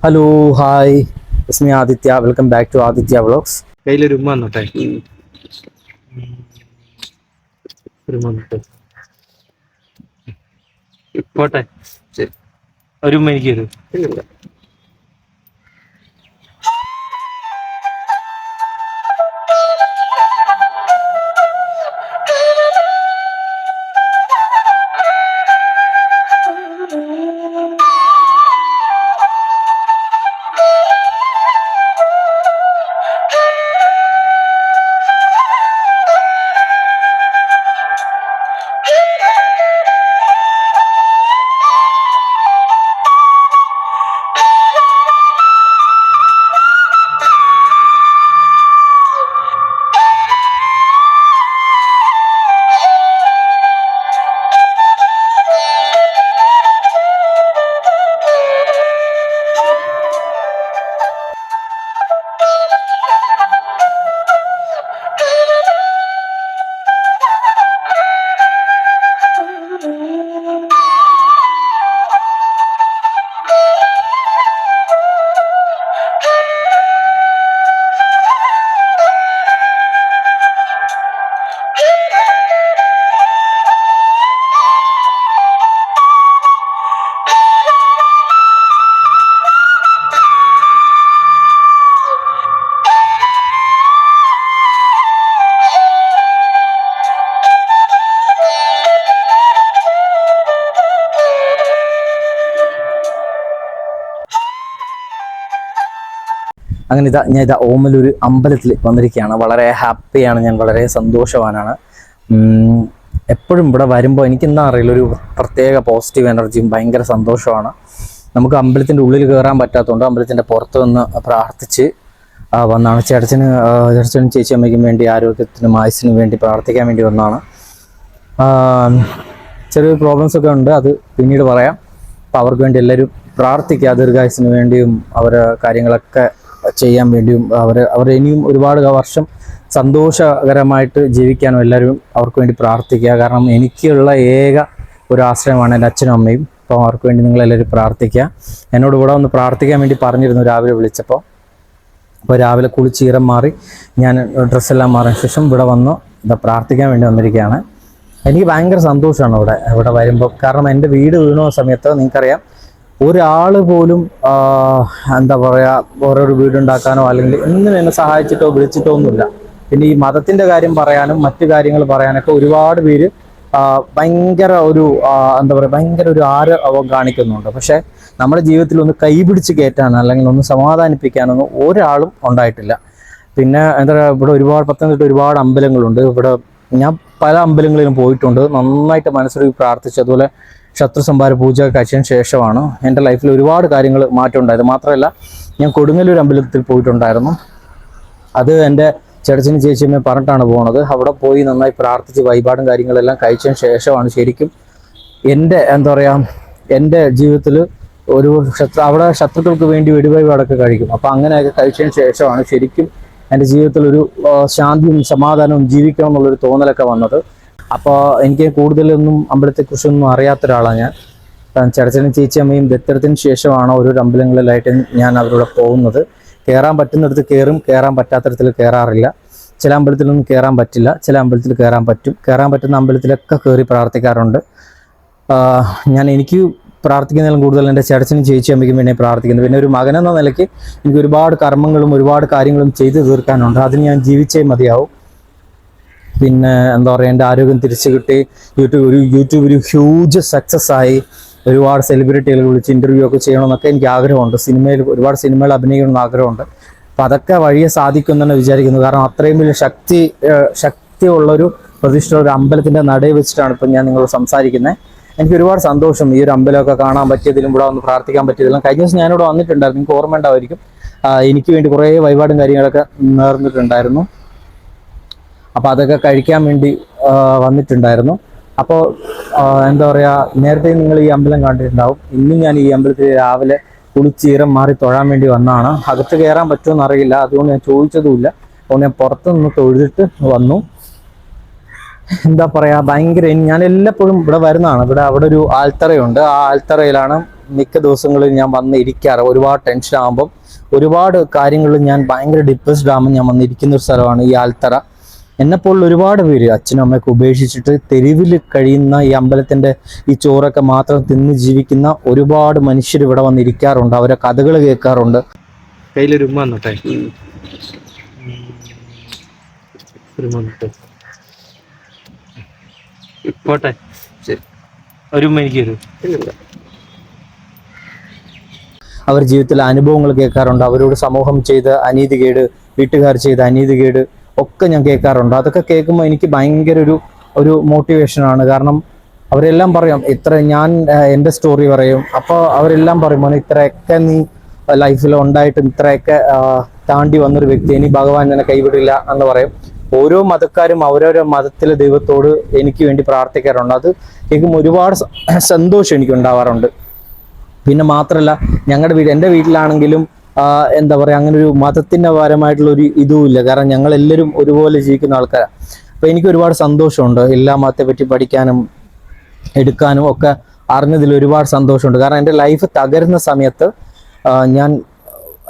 Hello hi it's me Aditya welcome back to Aditya vlogs കയ്യിലൊരു ഉമ്മ വന്നോട്ടെ ഒരു ഉമ്മ വന്നോട്ടെ പോട്ടെ. ശരി. ഒരു ഉമ്മ എനിക്ക് തരൂ അങ്ങനെ ഇതാ ഞാൻ ഇതാ ഓമലൂർ അമ്പലത്തിൽ വന്നിരിക്കുകയാണ്. വളരെ ഹാപ്പിയാണ് ഞാൻ വളരെ സന്തോഷവാനാണ്. എപ്പോഴും ഇവിടെ വരുമ്പോൾ എനിക്ക് എന്താ അറിയില്ല ഒരു പ്രത്യേക പോസിറ്റീവ് എനർജിയും ഭയങ്കര സന്തോഷമാണ് നമുക്ക് അമ്പലത്തിന്റെ ഉള്ളിൽ കയറാൻ പറ്റാത്തതുകൊണ്ട് അമ്പലത്തിന്റെ പുറത്ത് നിന്ന് പ്രാർത്ഥിച്ച് വന്നാണ്. ചേട്ടച്ചന് ചേട്ടച്ചനും ചേച്ചി അമ്മയ്ക്കും വേണ്ടി ആരോഗ്യത്തിനും ആയുസിനും വേണ്ടി പ്രാർത്ഥിക്കാൻ വേണ്ടി വന്നതാണ് ചെറിയ പ്രോബ്ലംസ് ഒക്കെ ഉണ്ട് അത് പിന്നീട് പറയാം. അപ്പോൾ അവർക്ക് വേണ്ടി എല്ലാവരും പ്രാർത്ഥിക്കുക ദീർഘായുസിന് വേണ്ടിയും അവരുടെ കാര്യങ്ങളൊക്കെ ചെയ്യാൻ വേണ്ടിയും അവർ അവർ ഇനിയും ഒരുപാട് വർഷം സന്തോഷകരമായിട്ട് ജീവിക്കാനും എല്ലാവരും അവർക്ക് വേണ്ടി പ്രാർത്ഥിക്കുക. കാരണം എനിക്കുള്ള ഏക ഒരു ആശ്രയമാണ് എന്റെ അച്ഛനും അമ്മയും. അപ്പോൾ അവർക്ക് വേണ്ടി നിങ്ങളെല്ലാവരും പ്രാർത്ഥിക്കുക. എന്നോട് ഇവിടെ ഒന്ന് പ്രാർത്ഥിക്കാൻ വേണ്ടി പറഞ്ഞിരുന്നു രാവിലെ വിളിച്ചപ്പോൾ. അപ്പോൾ രാവിലെ കുളിച്ചീരം മാറി ഞാൻ ഡ്രസ്സെല്ലാം മാറിയ ശേഷം ഇവിടെ വന്നു. ഇതാ പ്രാർത്ഥിക്കാൻ വേണ്ടി വന്നിരിക്കുകയാണ്. എനിക്ക് ഭയങ്കര സന്തോഷമാണ് ഇവിടെ ഇവിടെ വരുമ്പോൾ. കാരണം എന്റെ വീട് വീണ സമയത്ത് നിങ്ങൾക്കറിയാം ഒരാൾ പോലും എന്താ പറയുക ഓരോരു വീടുണ്ടാക്കാനോ അല്ലെങ്കിൽ ഒന്നും എന്നെ സഹായിച്ചിട്ടോ വിളിച്ചിട്ടോ ഒന്നുമില്ല. പിന്നെ ഈ മതത്തിന്റെ കാര്യം പറയാനും മറ്റു കാര്യങ്ങൾ പറയാനൊക്കെ ഒരുപാട് പേര് ഭയങ്കര ഒരു എന്താ പറയുക ഭയങ്കര ഒരു ആരവം കാണിക്കുന്നുണ്ട്. പക്ഷേ നമ്മുടെ ജീവിതത്തിൽ ഒന്ന് കൈപിടിച്ച് കയറ്റാൻ അല്ലെങ്കിൽ ഒന്ന് സമാധാനിപ്പിക്കാനൊന്നും ഒരാളും ഉണ്ടായിട്ടില്ല. പിന്നെ എന്താ പറയുക ഇവിടെ ഒരുപാട് പത്തനംതിട്ട ഒരുപാട് അമ്പലങ്ങളുണ്ട്. ഇവിടെ ഞാൻ പല അമ്പലങ്ങളിലും പോയിട്ടുണ്ട്. നന്നായിട്ട് മനസ്സിൽ പ്രാർത്ഥിച്ചു അതുപോലെ ശത്രു സംഭാര പൂജ കഴിച്ചതിന് ശേഷമാണ് എന്റെ ലൈഫിൽ ഒരുപാട് കാര്യങ്ങൾ മാറ്റം ഉണ്ടായത്. മാത്രമല്ല ഞാൻ കൊടുങ്ങല്ലൂർ അമ്പലത്തിൽ പോയിട്ടുണ്ടായിരുന്നു. അത് എന്റെ ചേട്ടച്ചനും ചേച്ചിയമ്മയും പറഞ്ഞിട്ടാണ് പോണത്. അവിടെ പോയി നന്നായി പ്രാർത്ഥിച്ച് വഴിപാടും കാര്യങ്ങളെല്ലാം കഴിച്ചതിന് ശേഷമാണ് ശരിക്കും എന്റെ എന്താ പറയുക എന്റെ ജീവിതത്തിൽ ഒരു ശത്രു അവിടെ ശത്രുക്കൾക്ക് വേണ്ടി വെടിവഴിപാടൊക്കെ കഴിക്കും. അപ്പം അങ്ങനെയൊക്കെ കഴിച്ചതിന് ശേഷമാണ് ശരിക്കും എന്റെ ജീവിതത്തിൽ ഒരു ശാന്തിയും സമാധാനവും ജീവിക്കണം എന്നുള്ളൊരു തോന്നലൊക്കെ വന്നത്. അപ്പോൾ എനിക്ക് കൂടുതലൊന്നും അമ്പലത്തെക്കുറിച്ചൊന്നും അറിയാത്ത ഒരാളാണ് ഞാൻ. ചേട്ടച്ചനും ചേച്ചിയമ്മയും ദത്തരത്തിന് ശേഷമാണ് ഓരോ അമ്പലങ്ങളിലായിട്ട് ഞാൻ അവരോട് പോകുന്നത്. കയറാൻ പറ്റുന്നിടത്ത് കയറും കയറാൻ പറ്റാത്തിടത്തിൽ കയറാറില്ല ചില അമ്പലത്തിലൊന്നും കയറാൻ പറ്റില്ല ചില അമ്പലത്തിൽ കയറാൻ പറ്റും. കയറാൻ പറ്റുന്ന അമ്പലത്തിലൊക്കെ കയറി പ്രാർത്ഥിക്കാറുണ്ട്. ഞാൻ എനിക്ക് പ്രാർത്ഥിക്കുന്നതിലും കൂടുതൽ എന്റെ ചേട്ടച്ചനും ചേച്ചി അമ്മയ്ക്കും വേണ്ടി പ്രാർത്ഥിക്കുന്നത് പിന്നെ ഒരു മകനെന്ന നിലയ്ക്ക് എനിക്ക് ഒരുപാട് കർമ്മങ്ങളും ഒരുപാട് കാര്യങ്ങളും ചെയ്തു തീർക്കാനുണ്ട്. അതിന് ഞാൻ ജീവിച്ചേ മതിയാവും. പിന്നെ എന്താ പറയുക എന്റെ ആരോഗ്യം തിരിച്ചു കിട്ടി. യൂട്യൂബ് ഒരു യൂട്യൂബ് ഒരു ഹ്യൂജ് സക്സസ് ആയി. ഒരുപാട് സെലിബ്രിറ്റികൾ വിളിച്ച് ഇന്റർവ്യൂ ഒക്കെ ചെയ്യണമെന്നൊക്കെ എനിക്ക് ആഗ്രഹമുണ്ട്. സിനിമയിൽ ഒരുപാട് സിനിമകൾ അഭിനയിക്കണമെന്ന് ആഗ്രഹമുണ്ട്. അപ്പം അതൊക്കെ വഴിയെ സാധിക്കുമെന്നാണ് വിചാരിക്കുന്നത്. കാരണം അത്രയും വലിയ ശക്തി ശക്തിയുള്ളൊരു പ്രതിഷ്ഠ ഒരു അമ്പലത്തിന്റെ നടയിൽ വെച്ചിട്ടാണ് ഇപ്പം ഞാൻ നിങ്ങളോട് സംസാരിക്കുന്നത്. എനിക്ക് ഒരുപാട് സന്തോഷം ഈ ഒരു അമ്പലമൊക്കെ കാണാൻ പറ്റിയതിലും ഇവിടെ ഒന്ന് പ്രാർത്ഥിക്കാൻ പറ്റിയതിലും. കഴിഞ്ഞ ദിവസം ഞാനിവിടെ വന്നിട്ടുണ്ടായിരുന്നു. നിങ്ങൾക്ക് ഓർമ്മ ഉണ്ടാവുമായിരിക്കും എനിക്ക് വേണ്ടി കുറേ വഴിപാടും കാര്യങ്ങളൊക്കെ നേർന്നിട്ടുണ്ടായിരുന്നു. അപ്പോൾ അതൊക്കെ കഴിക്കാൻ വേണ്ടി വന്നിട്ടുണ്ടായിരുന്നു. അപ്പോൾ എന്താ പറയുക നേരത്തെ നിങ്ങൾ ഈ അമ്പലം കണ്ടിട്ടുണ്ടാവും. ഇന്നും ഞാൻ ഈ അമ്പലത്തിൽ രാവിലെ കുളിച്ചീരം മാറി തൊഴാൻ വേണ്ടി വന്നതാണ് അകത്ത് കയറാൻ പറ്റുമെന്ന് അറിയില്ല. അതുകൊണ്ട് ഞാൻ ചോദിച്ചതുമില്ല. അതുകൊണ്ട് ഞാൻ പുറത്ത് നിന്ന് തൊഴുതിട്ട് വന്നു. എന്താ പറയാ ഭയങ്കര ഞാൻ എല്ലായ്പ്പോഴും ഇവിടെ വരുന്നതാണ്. ഇവിടെ അവിടെ ഒരു ആൽത്തറയുണ്ട്. ആ ആൽത്തറയിലാണ് മിക്ക ദിവസങ്ങളിൽ ഞാൻ വന്ന് ഇരിക്കാറ്. ഒരുപാട് ടെൻഷൻ ആകുമ്പം ഒരുപാട് കാര്യങ്ങളിൽ ഞാൻ ഭയങ്കര ഡിപ്രസ്ഡ് ആകുമ്പോൾ ഞാൻ വന്നിരിക്കുന്ന ഒരു സ്ഥലമാണ് ഈ ആൽത്തറ. എന്നെപ്പോലുള്ള ഒരുപാട് പേര് അച്ഛനും അമ്മയൊക്കെ ഉപേക്ഷിച്ചിട്ട് തെരുവിൽ കഴിയുന്ന ഈ അമ്പലത്തിന്റെ ഈ ചോറൊക്കെ മാത്രം തിന്ന് ജീവിക്കുന്ന ഒരുപാട് മനുഷ്യർ ഇവിടെ വന്നിരിക്കാറുണ്ട്. അവരെ കഥകൾ കേൾക്കാറുണ്ട്. കയ്യിലൊരു ഉമ്മ വന്നോട്ടെ? പോട്ടെ? ഒരു ഉമ്മ എനിക്ക് അവർ ജീവിതത്തിലെ അനുഭവങ്ങൾ കേൾക്കാറുണ്ട്. അവരോട് സമൂഹം ചെയ്ത അനീതികേട് വീട്ടുകാർ ചെയ്ത അനീതികേട് ഒക്കെ ഞാൻ കേൾക്കാറുണ്ട്. അതൊക്കെ കേൾക്കുമ്പോൾ എനിക്ക് ഭയങ്കര ഒരു ഒരു മോട്ടിവേഷനാണ് കാരണം അവരെല്ലാം പറയും ഇത്ര ഞാൻ എന്റെ സ്റ്റോറി പറയും. അപ്പോൾ അവരെല്ലാം പറയും മോനെ ഇത്രയൊക്കെ നീ ലൈഫിൽ ഉണ്ടായിട്ടും ഇത്രയൊക്കെ താണ്ടി വന്നൊരു വ്യക്തി ഇനി ഭഗവാൻ എന്നെ കൈവിടില്ല എന്ന് പറയും. ഓരോ മതക്കാരും അവരവരുടെ മതത്തിലെ ദൈവത്തോട് എനിക്ക് വേണ്ടി പ്രാർത്ഥിക്കാറുണ്ട്. അത് കേൾക്കുമ്പോൾ ഒരുപാട് സന്തോഷം എനിക്ക് ഉണ്ടാവാറുണ്ട് പിന്നെ മാത്രമല്ല ഞങ്ങളുടെ വീട് എന്റെ വീട്ടിലാണെങ്കിലും എന്താ പറയുക അങ്ങനെ ഒരു മതത്തിന്റെ ഭാരമായിട്ടുള്ള ഒരു ഇതുമില്ല. കാരണം ഞങ്ങൾ എല്ലാവരും ഒരുപോലെ ജീവിക്കുന്ന ആൾക്കാരാണ് അപ്പോൾ എനിക്ക് ഒരുപാട് സന്തോഷമുണ്ട് എല്ലാ മതത്തെ പറ്റി പഠിക്കാനും എടുക്കാനും ഒക്കെ അറിഞ്ഞതിൽ ഒരുപാട് സന്തോഷമുണ്ട്. കാരണം എന്റെ ലൈഫ് തകരുന്ന സമയത്ത് ഞാൻ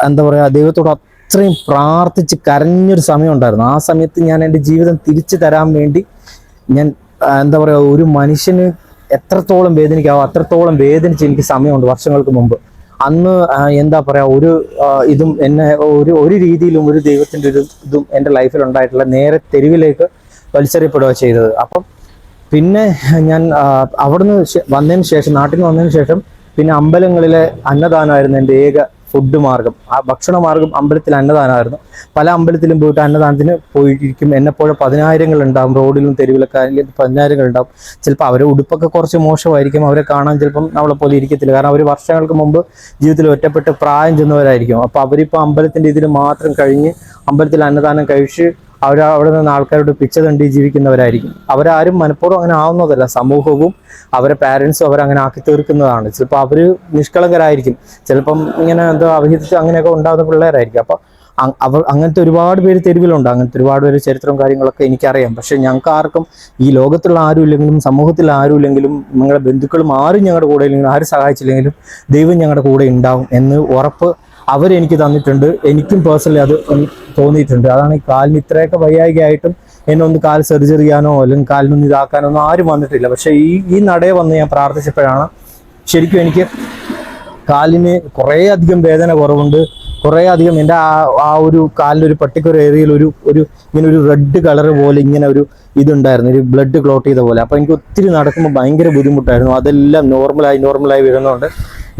എന്താ പറയുക ദൈവത്തോട് അത്രയും പ്രാർത്ഥിച്ച് കരഞ്ഞൊരു സമയം ഉണ്ടായിരുന്നു ആ സമയത്ത് ഞാൻ എന്റെ ജീവിതം തിരിച്ചു തരാൻ വേണ്ടി ഞാൻ എന്താ പറയുക ഒരു മനുഷ്യന് എത്രത്തോളം വേദനിക്കാവോ അത്രത്തോളം വേദനിച്ച് എനിക്ക് സമയമുണ്ട് വർഷങ്ങൾക്ക് മുമ്പ്. അന്ന് എന്താ പറയാ ഒരു ഇതും എന്നെ ഒരു ഒരു രീതിയിലും ഒരു ദൈവത്തിന്റെ ഒരു ഇതും എന്റെ ലൈഫിൽ ഉണ്ടായിട്ടുള്ള നേരെ തെരുവിലേക്ക് വലിച്ചെറിയപ്പെടുക ചെയ്തത്. അപ്പം പിന്നെ ഞാൻ അവിടുന്ന് വന്നതിന് ശേഷം നാട്ടിൽ നിന്ന് വന്നതിന് ശേഷം പിന്നെ അമ്പലങ്ങളിലെ അന്നദാനമായിരുന്നു എന്റെ ഏക ഫുഡ് മാർഗം. ആ ഭക്ഷണ മാർഗം അമ്പലത്തിൽ അന്നദാനമായിരുന്നു. പല അമ്പലത്തിലും പോയിട്ട് അന്നദാനത്തിന് പോയിരിക്കും. എന്നെപ്പോഴും പതിനായിരങ്ങൾ ഉണ്ടാവും. റോഡിലും തെരുവിലൊക്കെ അല്ലെങ്കിൽ പതിനായിരങ്ങൾ ഉണ്ടാവും. ചിലപ്പോൾ അവരെ ഉടുപ്പൊക്കെ കുറച്ച് മോശമായിരിക്കും. അവരെ കാണാൻ ചിലപ്പം നമ്മളെ പോലെ ഇരിക്കത്തില്ല. കാരണം അവർ വർഷങ്ങൾക്ക് മുമ്പ് ജീവിതത്തിൽ ഒറ്റപ്പെട്ട് പ്രായം ചെന്നവരായിരിക്കും. അപ്പോൾ അവരിപ്പോൾ അമ്പലത്തിന്റെ ഇതിൽ മാത്രം കഴിഞ്ഞ് അമ്പലത്തിൽ അന്നദാനം കഴിച്ച് അവർ അവിടെ നിന്ന് ആൾക്കാരോട് പിച്ച തണ്ടി ജീവിക്കുന്നവരായിരിക്കും. അവരാരും മനഃപൂർവം അങ്ങനെ ആവുന്നതല്ല. സമൂഹവും അവരെ പാരൻസും അവരങ്ങനെ ആക്കി തീർക്കുന്നതാണ്. ചിലപ്പോൾ അവർ നിഷ്കളങ്കരായിരിക്കും. ചിലപ്പം ഇങ്ങനെ എന്തോ അവഹിതിച്ച് അങ്ങനെയൊക്കെ ഉണ്ടാകുന്ന പിള്ളേരായിരിക്കും. അപ്പോൾ അവർ അങ്ങനത്തെ ഒരുപാട് പേര് തെരുവിലുണ്ട്. അങ്ങനത്തെ ഒരുപാട് പേര് ചരിത്രവും കാര്യങ്ങളൊക്കെ എനിക്കറിയാം. പക്ഷെ ഞങ്ങൾക്ക് ആർക്കും ഈ ലോകത്തുള്ള ആരും ഇല്ലെങ്കിലും സമൂഹത്തിൽ ആരും ഇല്ലെങ്കിലും നിങ്ങളുടെ ബന്ധുക്കളും ആരും ഞങ്ങളുടെ കൂടെ ഇല്ലെങ്കിലും ആരും സഹായിച്ചില്ലെങ്കിലും ദൈവം ഞങ്ങളുടെ കൂടെ ഉണ്ടാവും എന്ന് ഉറപ്പ് അവരെനിക്ക് തന്നിട്ടുണ്ട്. എനിക്കും പേഴ്സണലി അത് തോന്നിയിട്ടുണ്ട്. അതാണ് ഈ കാലിന് ഇത്രയൊക്കെ വയ്യായികയായിട്ടും എന്നെ ഒന്ന് കാൽ സർജറി ചെയ്യാനോ അല്ലെങ്കിൽ കാലിനൊന്ന് ഇതാക്കാനോ ഒന്നും ആരും വന്നിട്ടില്ല. പക്ഷേ ഈ ഈ നടയെ വന്ന് ഞാൻ പ്രാർത്ഥിച്ചപ്പോഴാണ് ശരിക്കും എനിക്ക് കാലിന് കുറേ അധികം വേദന കുറവുണ്ട്. കുറേ അധികം എന്റെ ആ ആ ഒരു കാലിന്റെ ഒരു പർട്ടിക്കുലർ ഏരിയയിൽ ഒരു ഒരു ഇങ്ങനെ ഒരു റെഡ് കളർ പോലെ ഇങ്ങനെ ഒരു ഇതുണ്ടായിരുന്നു. ഒരു ബ്ലഡ് ക്ലോട്ട് ചെയ്ത പോലെ. അപ്പോൾ എനിക്ക് ഒത്തിരി നടക്കുമ്പോൾ ഭയങ്കര ബുദ്ധിമുട്ടായിരുന്നു. അതെല്ലാം നോർമലായി നോർമലായി വരുന്നതുകൊണ്ട്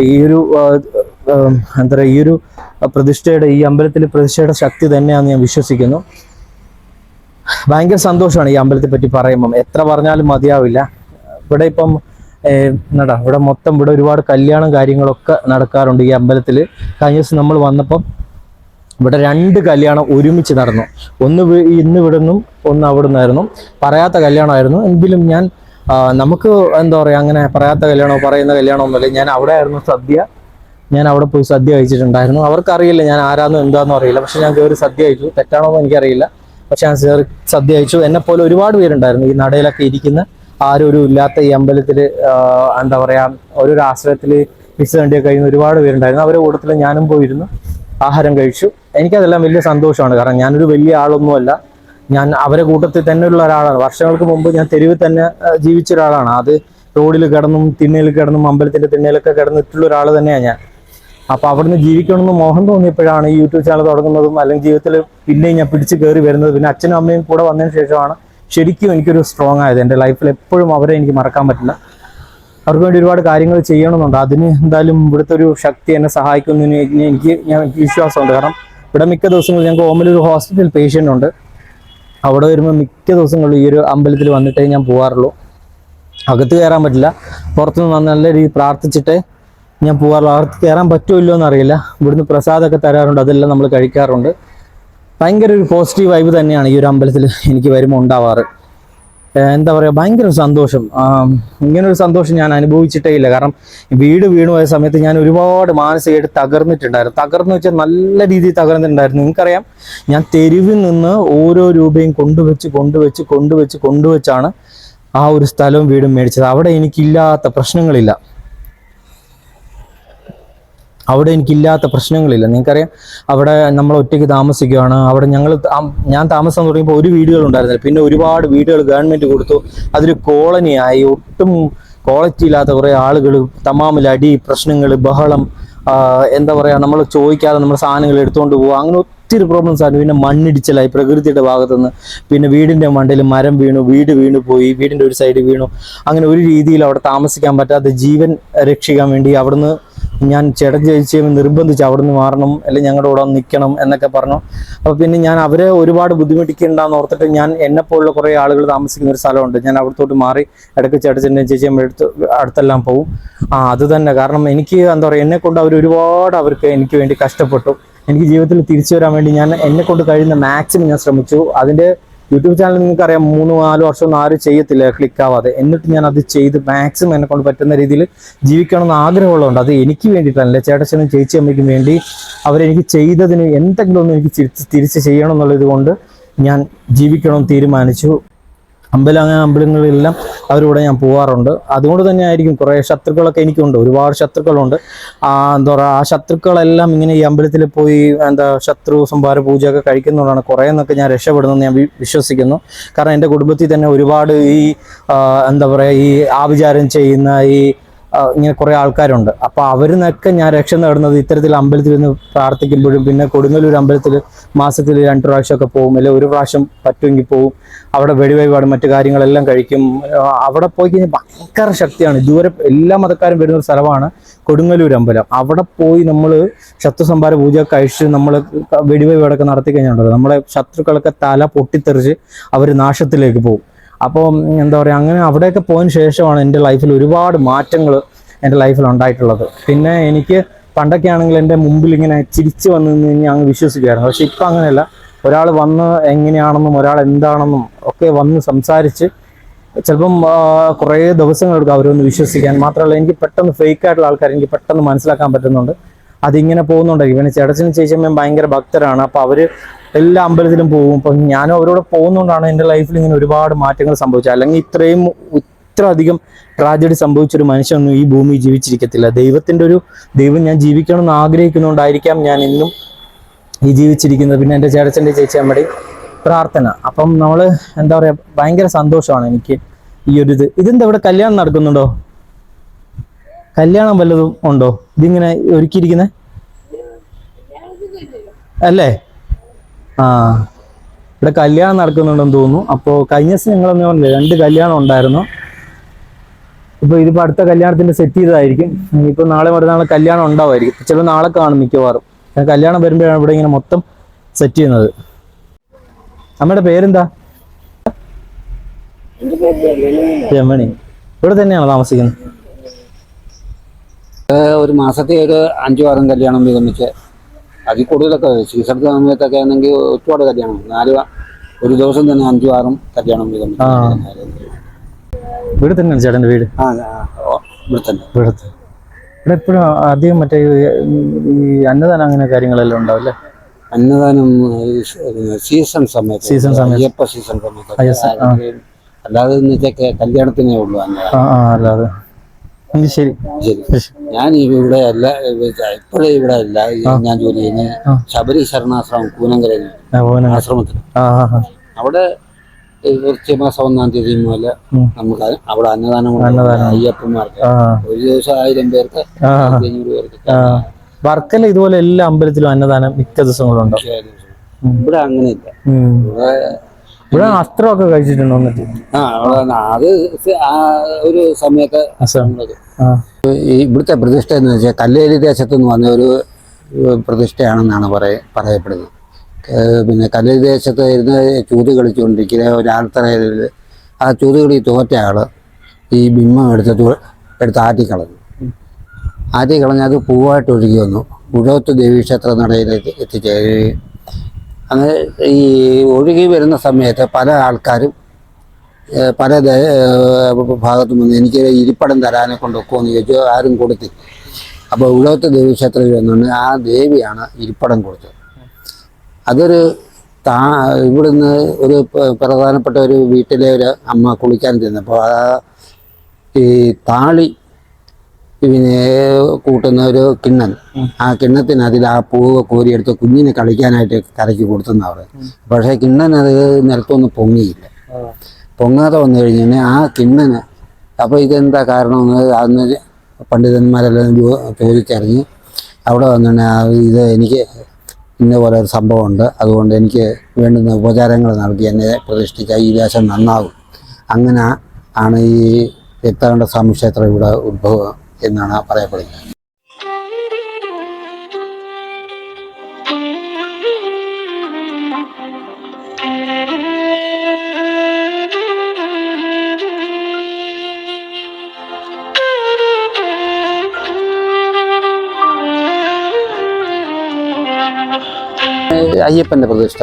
ഈ ഒരു എന്താ പറയുക ഈ ഒരു പ്രതിഷ്ഠയുടെ ഈ അമ്പലത്തിൽ പ്രതിഷ്ഠയുടെ ശക്തി തന്നെയാണെന്ന് ഞാൻ വിശ്വസിക്കുന്നു. ഭയങ്കര സന്തോഷമാണ് ഈ അമ്പലത്തെ പറ്റി പറയുമ്പം. എത്ര പറഞ്ഞാലും മതിയാവില്ല. ഇവിടെ ഇപ്പം എന്നടാ ഇവിടെ മൊത്തം ഇവിടെ ഒരുപാട് കല്യാണം കാര്യങ്ങളൊക്കെ നടക്കാറുണ്ട് ഈ അമ്പലത്തിൽ കഴിഞ്ഞ ദിവസം നമ്മൾ വന്നപ്പം ഇവിടെ രണ്ട് കല്യാണം ഒരുമിച്ച് നടന്നു. ഒന്ന് ഇന്ന് ഇവിടുന്നും ഒന്ന് അവിടെ നിന്നായിരുന്നു പറയാത്ത കല്യാണമായിരുന്നു. എങ്കിലും ഞാൻ നമുക്ക് എന്താ പറയുക അങ്ങനെ പറയാത്ത കല്യാണമോ പറയുന്ന കല്യാണമോ ഒന്നുമില്ല ഞാൻ അവിടെ ആയിരുന്നു സദ്യ ഞാൻ അവിടെ പോയി സദ്യ കഴിച്ചിട്ടുണ്ടായിരുന്നു. അവർക്കറിയില്ല ഞാൻ ആരാന്നും എന്താണെന്നും അറിയില്ല. പക്ഷെ ഞാൻ കയറി സദ്യ കഴിച്ചു. തെറ്റാണോ എന്ന് എനിക്കറിയില്ല. പക്ഷെ ഞാൻ കയറി സദ്യ കഴിച്ചു. എന്നെ പോലെ ഒരുപാട് പേരുണ്ടായിരുന്നു ഈ നടയിലൊക്കെ ഇരിക്കുന്ന ആരും ഒരു ഇല്ലാത്ത ഈ അമ്പലത്തിൽ എന്താ പറയാ ഒരു ആശ്രയത്തിൽ മിസ് കണ്ടിയൊക്കെ കഴിയുന്ന ഒരുപാട് പേരുണ്ടായിരുന്നു. അവരെ കൂട്ടത്തിൽ ഞാനും പോയിരുന്നു. ആഹാരം കഴിച്ചു. എനിക്കതെല്ലാം വലിയ സന്തോഷമാണ്. കാരണം ഞാനൊരു വലിയ ആളൊന്നുമല്ല. ഞാൻ അവരെ കൂട്ടത്തിൽ തന്നെയുള്ള ഒരാളാണ്. വർഷങ്ങൾക്ക് മുമ്പ് ഞാൻ തെരുവിൽ തന്നെ ജീവിച്ച ഒരാളാണ്. അത് റോഡിൽ കിടന്നും തിണ്ണയിൽ കിടന്നും അമ്പലത്തിന്റെ തിണ്ണയിലൊക്കെ കിടന്നിട്ടുള്ള ഒരാൾ തന്നെയാണ് ഞാൻ. അപ്പൊ അവിടുന്ന് ജീവിക്കണമെന്ന് മോഹം തോന്നിയപ്പോഴാണ് ഈ യൂട്യൂബ് ചാനൽ തുടങ്ങുന്നതും അല്ലെങ്കിൽ ജീവിതത്തിൽ പിന്നെയും ഞാൻ പിടിച്ച് കയറി വരുന്നത്. പിന്നെ അച്ഛനും അമ്മയും കൂടെ വന്നതിന് ശേഷമാണ് ശരിക്കും എനിക്കൊരു സ്ട്രോങ് ആയത്. എന്റെ ലൈഫിൽ എപ്പോഴും അവരെ എനിക്ക് മറക്കാൻ പറ്റില്ല. അവർക്ക് വേണ്ടി ഒരുപാട് കാര്യങ്ങൾ ചെയ്യണമെന്നുണ്ട്. അതിന് എന്തായാലും ഇവിടുത്തെ ഒരു ശക്തി എന്നെ സഹായിക്കുന്നതിന് എനിക്ക് ഞാൻ വിശ്വാസമുണ്ട്. കാരണം ഇവിടെ മിക്ക ദിവസങ്ങളിൽ ഞങ്ങൾക്ക് ഓമിലൊരു ഹോസ്പിറ്റൽ പേഷ്യന്റ് ഉണ്ട്. അവിടെ വരുമ്പോൾ മിക്ക ദിവസങ്ങളിലും ഈ ഒരു അമ്പലത്തിൽ വന്നിട്ടേ ഞാൻ പോകാറുള്ളൂ അകത്ത് കയറാൻ പറ്റില്ല. പുറത്തുനിന്ന് നല്ല രീതിയിൽ പ്രാർത്ഥിച്ചിട്ടേ ഞാൻ പോകാറില്ല അവർക്ക് കയറാൻ പറ്റുമോ ഇല്ലയോ എന്നറിയില്ല ഇവിടുന്ന് പ്രസാദമൊക്കെ തരാറുണ്ട്. അതെല്ലാം നമ്മൾ കഴിക്കാറുണ്ട്. ഭയങ്കര ഒരു പോസിറ്റീവ് വൈബ് തന്നെയാണ് ഈ ഒരു അമ്പലത്തിൽ എനിക്ക് വരുമ്പോൾ ഉണ്ടാവാറ്. എന്താ പറയുക ഭയങ്കര സന്തോഷം. ഇങ്ങനൊരു സന്തോഷം ഞാൻ അനുഭവിച്ചിട്ടേ ഇല്ല. കാരണം വീട് വീണു പോയ സമയത്ത് ഞാൻ ഒരുപാട് മാനസികമായിട്ട് തകർന്നിട്ടുണ്ടായിരുന്നു. തകർന്നു വെച്ചാൽ നല്ല രീതിയിൽ തകർന്നിട്ടുണ്ടായിരുന്നു. നിങ്ങൾക്കറിയാം ഞാൻ തെരുവിൽ നിന്ന് ഓരോ രൂപയും കൊണ്ടുവച്ച് കൊണ്ടുവച്ച് കൊണ്ടുവച്ച് കൊണ്ടുവച്ചാണ് ആ ഒരു സ്ഥലവും വീടും മേടിച്ചത്. അവിടെ എനിക്കില്ലാത്ത പ്രശ്നങ്ങളില്ല. അവിടെ എനിക്കില്ലാത്ത പ്രശ്നങ്ങളില്ല. നിങ്ങൾക്കറിയാം അവിടെ നമ്മൾ ഒറ്റയ്ക്ക് താമസിക്കുകയാണ് അവിടെ ഞങ്ങൾ ഞാൻ താമസം തുടങ്ങിയപ്പോൾ ഒരു വീടുകൾ ഉണ്ടായിരുന്നില്ല. പിന്നെ ഒരുപാട് വീടുകൾ ഗവൺമെന്റ് കൊടുത്തു. അതൊരു കോളനിയായി ഒട്ടും ക്വാളിറ്റി ഇല്ലാത്ത കുറേ ആളുകൾ തമാമിൽ അടി പ്രശ്നങ്ങൾ ബഹളം എന്താ പറയുക നമ്മൾ ചോദിക്കാതെ നമ്മൾ സാധനങ്ങൾ എടുത്തുകൊണ്ട് പോകുക അങ്ങനെ ഒത്തിരി പ്രോബ്ലംസ് ആണ് പിന്നെ മണ്ണിടിച്ചിലായി പ്രകൃതിയുടെ ഭാഗത്തുനിന്ന്. പിന്നെ വീടിന്റെ മണ്ടയിൽ മരം വീണു വീട് വീണു പോയി വീടിന്റെ ഒരു സൈഡ് വീണു. അങ്ങനെ ഒരു രീതിയിൽ അവിടെ താമസിക്കാൻ പറ്റാതെ ജീവൻ രക്ഷിക്കാൻ വേണ്ടി അവിടുന്ന് ഞാൻ ചേട്ടൻ ചേച്ചിയെ നിർബന്ധിച്ച് അവിടുന്ന് മാറണം അല്ലെങ്കിൽ ഞങ്ങളുടെ കൂടെ നിൽക്കണം എന്നൊക്കെ പറഞ്ഞു. അപ്പോൾ പിന്നെ ഞാൻ അവരെ ഒരുപാട് ബുദ്ധിമുട്ടിക്കണ്ടെന്ന് ഓർത്തിട്ട് ഞാൻ എന്നെപ്പോലുള്ള കുറേ ആളുകൾ താമസിക്കുന്ന ഒരു സ്ഥലമുണ്ട്. ഞാൻ അവിടത്തോട്ട് മാറി ഇടയ്ക്ക് ചേട്ടച്ചന്റെ ചേച്ചിയും എടുത്ത് അടുത്തെല്ലാം പോകും ആ അത് തന്നെ. കാരണം എനിക്ക് എന്താ പറയുക എന്നെ കൊണ്ട് അവർ ഒരുപാട് അവർക്ക് എനിക്ക് വേണ്ടി കഷ്ടപ്പെട്ടു. എനിക്ക് ജീവിതത്തിൽ തിരിച്ചു വരാൻ വേണ്ടി ഞാൻ എന്നെ കൊണ്ട് കഴിയുന്ന മാക്സിമം ഞാൻ ശ്രമിച്ചു. അതിന്റെ യൂട്യൂബ് ചാനൽ നിങ്ങൾക്ക് അറിയാം മൂന്ന് നാല് വർഷം ആരും ചെയ്യത്തില്ല ക്ലിക്ക് ആവാതെ എന്നിട്ട് ഞാൻ അത് ചെയ്ത് മാക്സിമം എന്നെ കൊണ്ട് പറ്റുന്ന രീതിയിൽ ജീവിക്കണം എന്ന് ആഗ്രഹമുള്ളതുകൊണ്ട് അത് എനിക്ക് വേണ്ടിയിട്ടല്ല ചേട്ടച്ചനും ചേച്ചി അമ്മയ്ക്കും വേണ്ടി അവരെനിക്ക് ചെയ്തതിന് എന്തെങ്കിലും ഒന്ന് എനിക്ക് തിരിച്ച് തിരിച്ച് ചെയ്യണം എന്നുള്ളത് കൊണ്ട് ഞാൻ ജീവിക്കണം തീരുമാനിച്ചു. അമ്പലം അമ്പലങ്ങളിലെല്ലാം അവരുടെ ഞാൻ പോവാറുണ്ട്. അതുകൊണ്ട് തന്നെ ആയിരിക്കും കുറേ ശത്രുക്കളൊക്കെ എനിക്കുണ്ട്. ഒരുപാട് ശത്രുക്കളുണ്ട്. ആ എന്താ പറയുക ആ ശത്രുക്കളെല്ലാം ഇങ്ങനെ ഈ അമ്പലത്തിൽ പോയി എന്താ ശത്രു സംഭാര പൂജയൊക്കെ കഴിക്കുന്നതുകൊണ്ടാണ് കുറേ എന്നൊക്കെ ഞാൻ രക്ഷപ്പെടുന്നെന്ന് ഞാൻ വിശ്വസിക്കുന്നു. കാരണം എന്റെ കുടുംബത്തിൽ തന്നെ ഒരുപാട് ഈ എന്താ പറയുക ഈ ആഭിചാരം ചെയ്യുന്ന ഈ ഇങ്ങനെ കുറേ ആൾക്കാരുണ്ട്. അപ്പോൾ അവരിന്നൊക്കെ ഞാൻ രക്ഷ നേടുന്നത് ഇത്തരത്തിൽ അമ്പലത്തിൽ നിന്ന് പ്രാർത്ഥിക്കുമ്പോഴും പിന്നെ കൊടുങ്ങല്ലൂർ അമ്പലത്തിൽ മാസത്തിൽ രണ്ട് പ്രാവശ്യമൊക്കെ പോകും അല്ലെങ്കിൽ ഒരു പ്രാവശ്യം പറ്റുമെങ്കിൽ പോകും അവിടെ വെടിവഴിപാട് മറ്റു കാര്യങ്ങളെല്ലാം കഴിക്കും. അവിടെ പോയി കഴിഞ്ഞാൽ ഭയങ്കര ശക്തിയാണ്. ഇതുവരെ എല്ലാ മതക്കാരും വരുന്ന ഒരു സ്ഥലമാണ് കൊടുങ്ങല്ലൂർ അമ്പലം. അവിടെ പോയി നമ്മൾ ശത്രുസംഭാര പൂജ കഴിച്ച് നമ്മൾ വെടിവഴിപാടൊക്കെ നടത്തി കഴിഞ്ഞിട്ടുണ്ടല്ലോ നമ്മളെ ശത്രുക്കളൊക്കെ തല പൊട്ടിത്തെറിച്ച് അവർ നാശത്തിലേക്ക് പോകും. അപ്പോൾ എന്താ പറയുക അങ്ങനെ അവിടെയൊക്കെ പോയതിന് ശേഷമാണ് എന്റെ ലൈഫിൽ ഒരുപാട് മാറ്റങ്ങൾ എന്റെ ലൈഫിൽ ഉണ്ടായിട്ടുള്ളത്. പിന്നെ എനിക്ക് പണ്ടൊക്കെ ആണെങ്കിൽ എന്റെ മുമ്പിൽ ഇങ്ങനെ ചിരിച്ച് വന്നു നിന്ന് ഞാൻ വിശ്വസിക്കുമായിരുന്നു. പക്ഷെ ഇപ്പം അങ്ങനെയല്ല. ഒരാൾ വന്ന് എങ്ങനെയാണെന്നും ഒരാൾ എന്താണെന്നും ഒക്കെ വന്ന് സംസാരിച്ച് ചിലപ്പം കുറേ ദിവസങ്ങളെടുക്കും അവരൊന്ന് വിശ്വസിക്കാൻ. മാത്രമല്ല എനിക്ക് പെട്ടെന്ന് ഫേക്ക് ആയിട്ടുള്ള ആൾക്കാർ എനിക്ക് പെട്ടെന്ന് മനസ്സിലാക്കാൻ പറ്റുന്നുണ്ട്. അതിങ്ങനെ പോകുന്നുണ്ട്. ഇവന് ചേട്ടച്ചനും ചേച്ചിയമ്മയും ഭയങ്കര ഭക്തരാണ്. അപ്പോൾ അവർ എല്ലാ അമ്പലത്തിലും പോകും. അപ്പം ഞാനും അവരോട് പോകുന്നതുകൊണ്ടാണ് എന്റെ ലൈഫിൽ ഇങ്ങനെ ഒരുപാട് മാറ്റങ്ങൾ സംഭവിച്ചത്. അല്ലെങ്കിൽ ഇത്രയും ഇത്ര അധികം ട്രാജഡി സംഭവിച്ചൊരു മനുഷ്യനൊന്നും ഈ ഭൂമി ജീവിച്ചിരിക്കത്തില്ല. ദൈവത്തിന്റെ ഒരു ദൈവം ഞാൻ ജീവിക്കണം എന്ന് ആഗ്രഹിക്കുന്നതുകൊണ്ടായിരിക്കാം ഞാൻ ഇന്നും ഈ ജീവിച്ചിരിക്കുന്നത്. പിന്നെ എന്റെ ചേട്ടച്ചന്റെ ചേച്ചി അമ്മയുടെ പ്രാർത്ഥന. അപ്പം നമ്മൾ എന്താ പറയുക ഭയങ്കര സന്തോഷമാണ് എനിക്ക് ഈ ഒരു ഇത്. ഇതെന്താ ഇവിടെ കല്യാണം നടക്കുന്നുണ്ടോ? കല്യാണം വല്ലതും ഉണ്ടോ? ഇതിങ്ങനെ ഒരുക്കിയിരിക്കുന്നത് അല്ലേ? ആ. ഇവിടെ കല്യാണം നടക്കുന്നുണ്ടെന്ന് തോന്നുന്നു. അപ്പോൾ കഴിഞ്ഞ ദിവസം ഞങ്ങളൊന്നും രണ്ട് കല്യാണം ഉണ്ടായിരുന്നു. ഇപ്പൊ ഇതിപ്പോ അടുത്ത കല്യാണത്തിന്റെ സെറ്റ് ചെയ്തതായിരിക്കും. ഇപ്പൊ നാളെ മറ്റന്നാൾ കല്യാണം ഉണ്ടാവുമായിരിക്കും. ചിലപ്പോൾ നാളെ കാണും മിക്കവാറും. കല്യാണം വരുമ്പോഴാണ് ഇവിടെ ഇങ്ങനെ മൊത്തം സെറ്റ് ചെയ്യുന്നത്. അമ്മയുടെ പേരെന്താ? രമണി. ഇവിടെ തന്നെയാണോ താമസിക്കുന്നത്? ഒരു മാസത്തെ ഒരു അഞ്ചു ആറും കല്യാണം വീതം അതിൽ കൂടുതലൊക്കെ സീസൺ സമയത്തൊക്കെ ആണെങ്കിൽ ഒരുപാട് കല്യാണം നാല് ഒരു ദിവസം തന്നെ അഞ്ചു ആറും കല്യാണം വീതം വീട് തന്നെ തന്നെയാണ് ചേട്ടന്റെ വീട്? ആ ഇവിടെ തന്നെ. ഇവിടെ എപ്പോഴും അധികം മറ്റേ ഈ- അന്നദാനം അങ്ങനെ കാര്യങ്ങളെല്ലാം ഉണ്ടാവില്ലേ അല്ലേ? അന്നദാനം സീസൺ സമയത്ത്. സീസൺ സമയത്ത്. അയ്യപ്പ സീസൺ സമയത്ത്. അല്ലാതെ കല്യാണത്തിനേ ഉള്ളൂ അല്ലാതെ. ശരി. ഞാൻ ഇവിടെ അല്ല ഇപ്പോഴേ ഇവിടെ അല്ല. ഞാൻ ജോലി ചെയ്യുന്നത്. ശബരി ശരണാശ്രമം കൂനങ്കരയിൽ. ആശ്രമത്തിൽ. അവിടെ ഈ മാസം ഒന്നാം തീയതി മുതൽ നമുക്ക് അവിടെ അന്നദാനം. അയ്യപ്പന്മാർക്ക്. ഒരു ദിവസം ആയിരം പേർക്ക് അഞ്ഞൂറ് പേർക്ക് വർക്കല ഇതുപോലെ എല്ലാ അമ്പലത്തിലും അന്നദാനം മിക്ക ദിവസങ്ങളും ഉണ്ടാവും ഒക്കെ ദിവസം. ഇവിടെ അങ്ങനെയില്ല. ഇവിടെ ഇവിടെ അസ്ത്രമൊക്കെ കഴിച്ചിട്ടുണ്ട് വന്നിട്ട്. ആ അത് ഒരു സമയത്ത് ഇവിടുത്തെ പ്രതിഷ്ഠ എന്ന് വെച്ചാൽ കല്ലേരി ദേശത്ത് നിന്ന് വന്ന ഒരു പ്രതിഷ്ഠയാണെന്നാണ് പറയ പറയപ്പെടുന്നത്. പിന്നെ കല്ലേരി ദേശത്ത് ഇരുന്ന് ചൂത് കളിച്ചുകൊണ്ടിരിക്കുന്ന ഒരു ആൾത്തറയിൽ ആ ചൂത് കളി തോറ്റ ആൾ ഈ ബിംബം എടുത്ത് എടുത്ത് ആറ്റിക്കളഞ്ഞു ആറ്റിക്കളഞ്ഞ് അത് പൂവായിട്ട് ഒഴുകി വന്നു. ഉഴവത്ത് ദേവീക്ഷേത്ര നടയിൽ എത്തിച്ചേരുകയും അങ്ങനെ ഈ ഒഴുകി വരുന്ന സമയത്ത് പല ആൾക്കാരും പല ഭാഗത്തു നിന്ന് എനിക്ക് ഇരിപ്പടം തരാനെ കൊണ്ട് വെക്കുമെന്ന് ചോദിച്ചു. ആരും കൊടുത്തി അപ്പോൾ ഉഴവത്ത് ദേവീക്ഷേത്രത്തിൽ വന്നുകൊണ്ട് ആ ദേവിയാണ് ഇരിപ്പടം കൊടുത്തത്. അതൊരു താ ഇവിടുന്ന് ഒരു പ്രധാനപ്പെട്ട ഒരു വീട്ടിലെ ഒരു അമ്മ കുളിക്കാൻ ചെന്നപ്പോൾ ആ ഈ താളി പിന്നെ കൂട്ടുന്ന ഒരു കിണ്ണൻ. ആ കിണ്ണത്തിന് അതിൽ ആ പൂവ് കോരിയെടുത്ത് കുഞ്ഞിനെ കളിക്കാനായിട്ട് കരയ്ക്ക് കൊടുത്തെന്നാ പറയുന്നത്. പക്ഷേ കിണ്ണൻ അത് നിലത്തൊന്നും പൊങ്ങിയില്ല. പൊങ്ങാതെ വന്നു കഴിഞ്ഞാൽ ആ കിണ്ണന് അപ്പോൾ ഇതെന്താ കാരണമെന്ന് അന്ന് പണ്ഡിതന്മാരെല്ലാം ചോദിച്ചറിഞ്ഞ് അവിടെ വന്നിട്ട് ഇത് എനിക്ക് ഇന്ന പോലെ ഒരു സംഭവമുണ്ട്. അതുകൊണ്ട് എനിക്ക് വേണ്ടുന്ന ഉപചാരങ്ങൾ നൽകി എന്നെ പ്രതിഷ്ഠിച്ച ഈ വേഷം നന്നാകും. അങ്ങനെ ആണ് ഈ രക്തകണ്ഠ സ്വാമി ക്ഷേത്രം ഇവിടെ ഉത്ഭവം. എന്നാണ് പറയപ്പെടുന്നത്. അയ്യപ്പന്റെ പ്രതിഷ്ഠ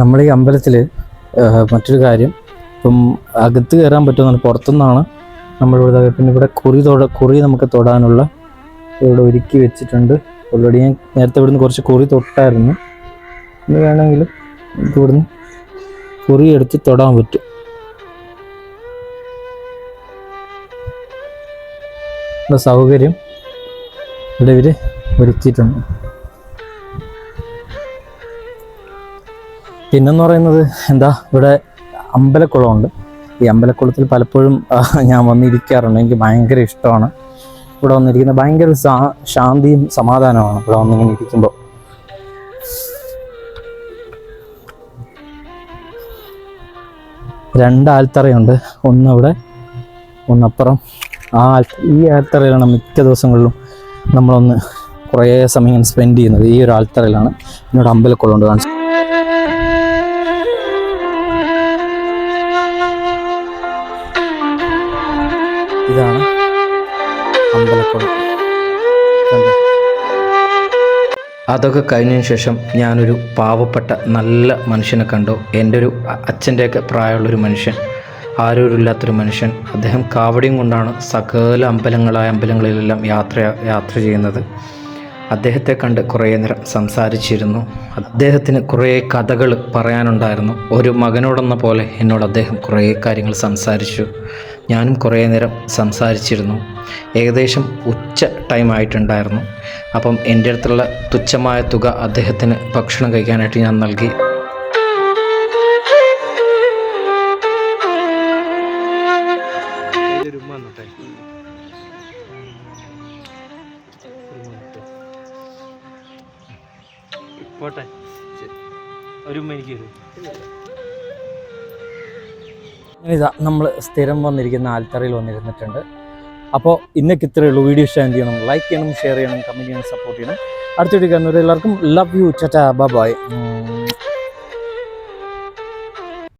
നമ്മൾ ഈ അമ്പലത്തിൽ മറ്റൊരു കാര്യം. ഇപ്പം അകത്ത് കയറാൻ പറ്റുമെന്നാണ് പുറത്തുനിന്നാണ് നമ്മളിവിടെ പിന്നെ ഇവിടെ കുറി തൊട കുറി നമുക്ക് തൊടാനുള്ള ഇവിടെ ഒരുക്കി വെച്ചിട്ടുണ്ട്. ഓൾറെഡി ഞാൻ നേരത്തെ ഇവിടുന്ന് കുറച്ച് കുറി തൊട്ടായിരുന്നു. ഇനി വേണമെങ്കിൽ നമുക്ക് ഇവിടുന്ന് കുറി എടുത്ത് തൊടാൻ പറ്റും. ഉള്ള സൗകര്യം ഇവിടെ ഇവർ ഒരുക്കിയിട്ടുണ്ട് പിന്നെന്ന് പറയുന്നത് എന്താ ഇവിടെ അമ്പലക്കുളമുണ്ട്. ഈ അമ്പലക്കുളത്തിൽ പലപ്പോഴും ഞാൻ വന്നിരിക്കാറുണ്ട്. എനിക്ക് ഭയങ്കര ഇഷ്ടമാണ്. ഇവിടെ വന്നിരിക്കുന്നത് ഭയങ്കര ശാന്തിയും സമാധാനമാണ് ഇവിടെ വന്നിങ്ങനെ ഇരിക്കുമ്പോൾ. രണ്ട് ആൽത്തറയുണ്ട്. ഒന്നവിടെ ഒന്നപ്പുറം ആ ഈ ആൽത്തറയിലാണ് മിക്ക ദിവസങ്ങളിലും നമ്മളൊന്ന് കുറേ സമയം സ്പെൻഡ് ചെയ്യുന്നത്. ഈ ഒരു ആൽത്തറയിലാണ് എന്നോട് അമ്പലക്കുളമുണ്ട് കാണിച്ചു ഇതാണ് അമ്പലക്കുളം? അതൊക്കെ കഴിഞ്ഞതിന് ശേഷം ഞാനൊരു പാവപ്പെട്ട നല്ല മനുഷ്യനെ കണ്ടു. എന്റെ ഒരു അച്ഛന്റെയൊക്കെ പ്രായമുള്ളൊരു മനുഷ്യൻ. ആരോരുമില്ലാത്തൊരു മനുഷ്യൻ. അദ്ദേഹം കാവടിയും കൊണ്ടാണ് സകല അമ്പലങ്ങളായ അമ്പലങ്ങളിലെല്ലാം യാത്ര യാത്ര ചെയ്യുന്നത്. അദ്ദേഹത്തെ കണ്ട് കുറേ നേരം സംസാരിച്ചിരുന്നു. അദ്ദേഹത്തിന് കുറേ കഥകൾ പറയാനുണ്ടായിരുന്നു. ഒരു മകനോടെന്ന പോലെ എന്നോട് അദ്ദേഹം കുറേ കാര്യങ്ങൾ സംസാരിച്ചു. ഞാനും കുറേ നേരം സംസാരിച്ചിരുന്നു. ഏകദേശം ഉച്ച ടൈം ആയിട്ടുണ്ടായിരുന്നു. അപ്പം എന്റെ അടുത്തുള്ള തുച്ഛമായ തുക അദ്ദേഹത്തിന് ഭക്ഷണം കഴിക്കാനായിട്ട് ഞാൻ നൽകി. ഇതാ നമ്മൾ സ്ഥിരം വന്നിരിക്കുന്ന ആൽത്തറയിൽ വന്നിരുന്നിട്ടുണ്ട്. അപ്പോൾ ഇന്നൊക്കെ ഇത്രയേ ഉള്ളൂ. വീഡിയോ ഷെയർ ചെയ്യണം ലൈക്ക് ചെയ്യണം ഷെയർ ചെയ്യണം കമന്റ് ചെയ്യണം സപ്പോർട്ട് ചെയ്യണം. അടുത്ത വീഡിയോ കാണുന്നവരെല്ലാവർക്കും ലവ് യു ചറ്റാ ബൈ